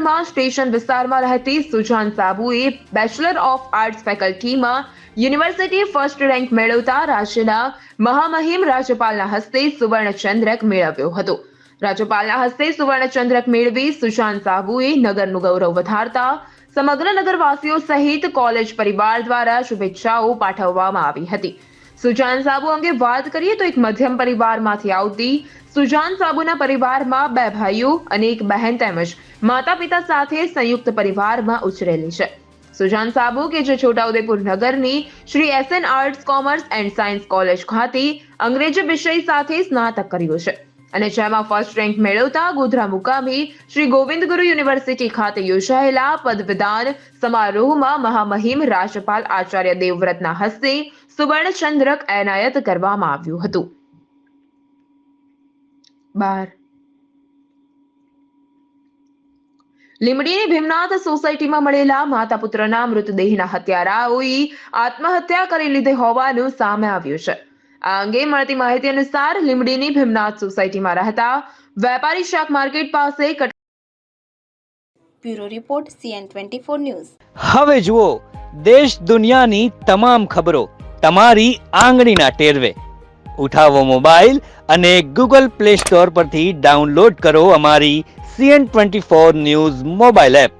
વિસ્તારમાં સ્ટેશન વિસ્તારમાં રહેતી સુજાન સાબુએ બેચલર ઓફ આર્ટ્સ ફેકલ્ટીમાં યુનિવર્સિટી ફર્સ્ટ રેન્ક મેળવતા રાજ્યના મહામહિમ રાજ્યપાલના હસ્તે સુવર્ણચંદ્રક મેળવ્યો હતો. રાજ્યપાલના હસ્તે સુવર્ણચંદ્રક મેળવી સુશાંત સાબુએ નગરનું ગૌરવ વધારતા સમગ્ર નગરવાસીઓ સહિત કોલેજ પરિવાર દ્વારા શુભેચ્છાઓ પાઠવવામાં આવી હતી. સુજાન સાબુ અંગે વાત કરીએ તો એક મધ્યમ પરિવારમાંથી આવતી સુજાન સાબુના પરિવારમાં બે ભાઈઓ અને એક બહેન તેમજ માતા પિતા સાથે સંયુક્ત પરિવારમાં ઉછરેલી છે. સુજાન સાબુ કે જે છોટાઉદેપુર નગરની Shri S N arts, commerce and science college ખાતે અંગ્રેજી વિષય સાથે સ્નાતક કર્યું છે. અને જેમાં ફર્સ્ટ રેન્ક મેળવતા ગોધરા મુકામી શ્રી ગોવિંદ ગુરુ યુનિવર્સિટી ખાતે યોજાયેલા પદવીદાન સમારોહમાં મહામહિમ રાજ્યપાલ આચાર્ય દેવવ્રતના હસ્તે સુવર્ણચંદ્રક એનાયત કરવામાં આવ્યું હતું. બાર. લીમડીની ભીમનાથ સોસાયટીમાં મળેલા માતા પુત્રના મૃતદેહના હત્યારાઓએ આત્મહત્યા કરી લીધી હોવાનું સામે આવ્યું છે. આ અંગે મળતી માહિતી અનુસાર લીમડીની ભીમનાથ સોસાયટીમાં રહેતા વેપારી શાક માર્કેટ પાસે bureau report CN twenty four news. હવે જુઓ દેશ દુનિયાની તમામ ખબરો તમારી આંગળીના ટેરવે. ઉઠાવો મોબાઈલ અને ગૂગલ પ્લે સ્ટોર પરથી ડાઉનલોડ કરો અમારી CN twenty four news mobile app.